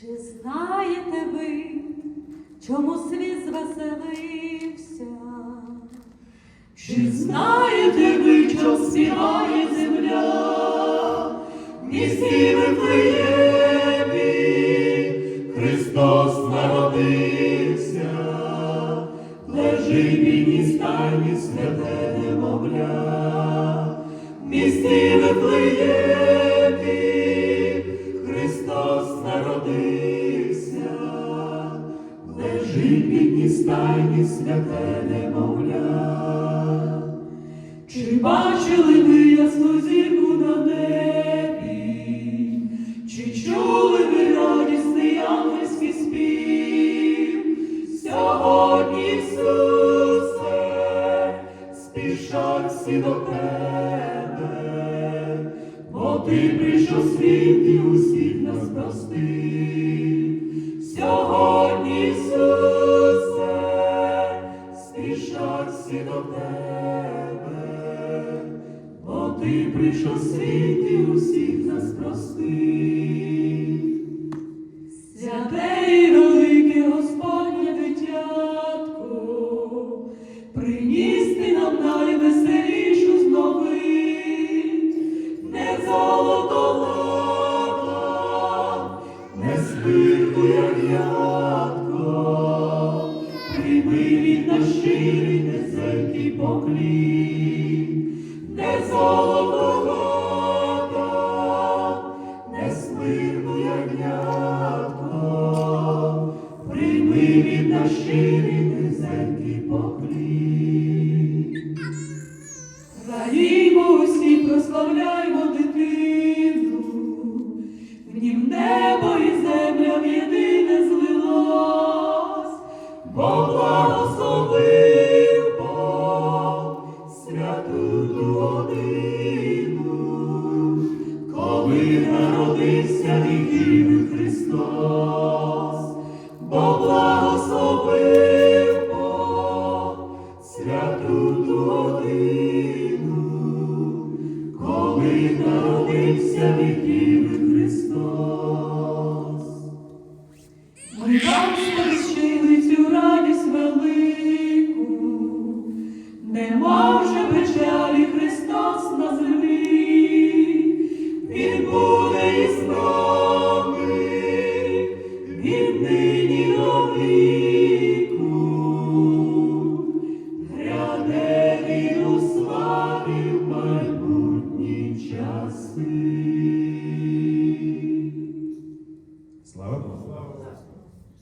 Чи знаєте ви, чому світ звеселився? Чи знаєте ви, що співає земля? Місті Вифлеємі Христос народився, лежить він і стані святе немовля. Місті Вифлеємі і стані святе немовля. Чи бачили ви ясну зірку на небі? Чи чули ви радісний ангельський спів? Сьогодні, Ісусе, спішать всі до тебе, бо ти прийшов світ і усіх нас простив. Сьогодні, ти прийшов світ усіх нас простив. Святе і велике Господнє дитятко, приніс ти нам найвеселішу з новин, не золото лава, не спирту ягнятко, прийми від нас щирий неземний поклін, не золото не смирну ягнятко, прийми від щирий низенький поклін. Раїмо усі, прославляймо дитину, в небо і земля в єдине злилось, бо коли народився від Христос, бо благословив святу ту годину, коли народився Діви Христос. see.